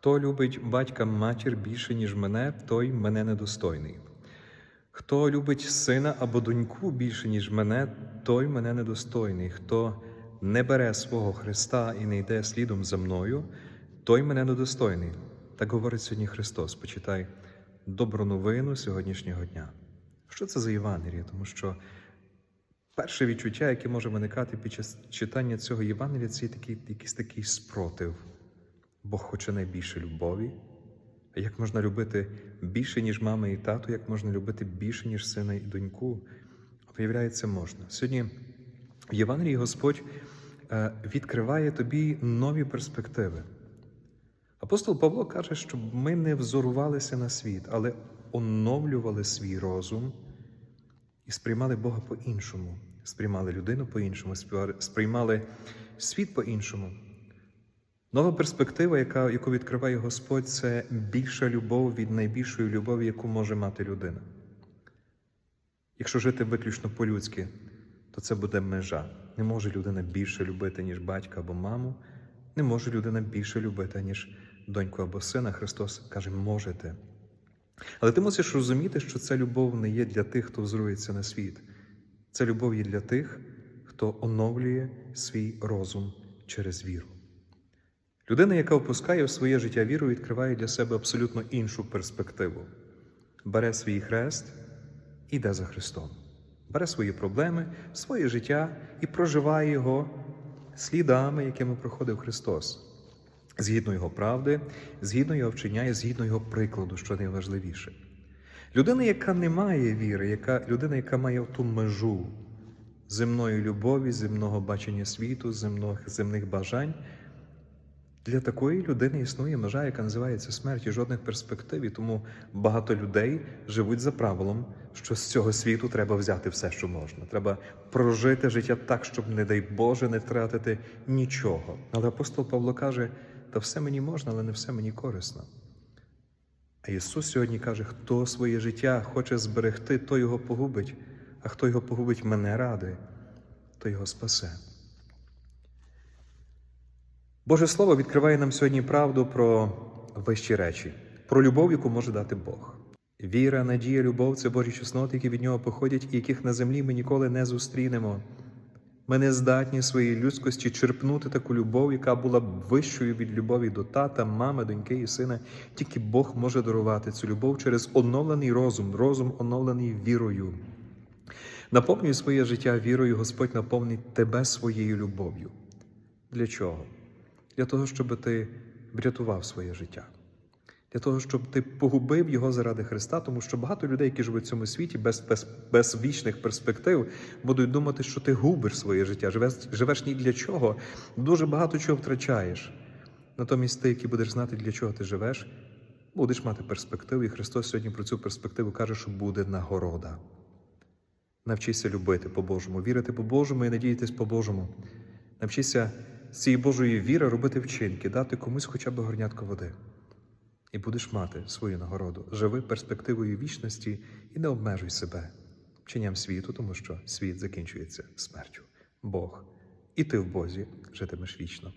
Хто любить батька матір більше, ніж мене, той мене недостойний. Хто любить сина або доньку більше, ніж мене, той мене недостойний. Хто не бере свого Христа і не йде слідом за мною, той мене недостойний. Так говорить сьогодні Христос. Почитай добру новину сьогоднішнього дня. Що це за Євангеліє? Тому що перше відчуття, яке може виникати під час читання цього Євангелія, це такий, якийсь такий спротив. Бог хоче найбільше любові. А як можна любити більше, ніж мама і тато, як можна любити більше, ніж сина і доньку? Виявляється, можна. Сьогодні в Євангелії Господь е, відкриває тобі нові перспективи. Апостол Павло каже, щоб ми не взорувалися на світ, але оновлювали свій розум і сприймали Бога по-іншому, сприймали людину по-іншому, сприймали світ по-іншому. Нова перспектива, яка, яку відкриває Господь, це більша любов від найбільшої любові, яку може мати людина. Якщо жити виключно по-людськи, то це буде межа. Не може людина більше любити, ніж батька або маму, не може людина більше любити, ніж доньку або сина. Христос каже, можете. Але ти мусиш розуміти, що ця любов не є для тих, хто взрується на світ. Ця любов є для тих, хто оновлює свій розум через віру. Людина, яка впускає в своє життя віру, відкриває для себе абсолютно іншу перспективу. Бере свій хрест і йде за Христом. Бере свої проблеми, своє життя і проживає його слідами, якими проходив Христос, згідно Його правди, згідно Його вчення і згідно Його прикладу, що найважливіше. Людина, яка не має віри, яка, людина, яка має ту межу земної любові, земного бачення світу, земних, земних бажань. Для такої людини існує межа, яка називається смерть і жодних перспектив. І тому багато людей живуть за правилом, що з цього світу треба взяти все, що можна. Треба прожити життя так, щоб, не дай Боже, не втратити нічого. Але апостол Павло каже: та все мені можна, але не все мені корисно. А Ісус сьогодні каже: хто своє життя хоче зберегти, то його погубить, а хто його погубить мене ради, то його спасе. Боже Слово відкриває нам сьогодні правду про вищі речі, про любов, яку може дати Бог. Віра, надія, любов це Божі чесноти, які від нього походять, і яких на землі ми ніколи не зустрінемо. Ми не здатні своїй людськості черпнути таку любов, яка була б вищою від любові до тата, мами, доньки і сина. Тільки Бог може дарувати цю любов через оновлений розум, розум оновлений вірою. Наповнюй своє життя вірою, Господь наповнить тебе своєю любов'ю. Для чого? Для того, щоб ти врятував своє життя, для того, щоб ти погубив його заради Христа, тому що багато людей, які живуть в цьому світі без, без, без вічних перспектив, будуть думати, що ти губиш своє життя, живеш, живеш ні для чого, дуже багато чого втрачаєш. Натомість ти, який будеш знати, для чого ти живеш, будеш мати перспективу, і Христос сьогодні про цю перспективу каже, що буде нагорода. Навчися любити по-божому, вірити по-божому і надіятись по-божому. Навчися цієї Божої віри робити вчинки, дати комусь хоча б горнятко води. І будеш мати свою нагороду. Живи перспективою вічності і не обмежуй себе вченням світу, тому що світ закінчується смертю. Бог, і ти в Бозі житимеш вічно.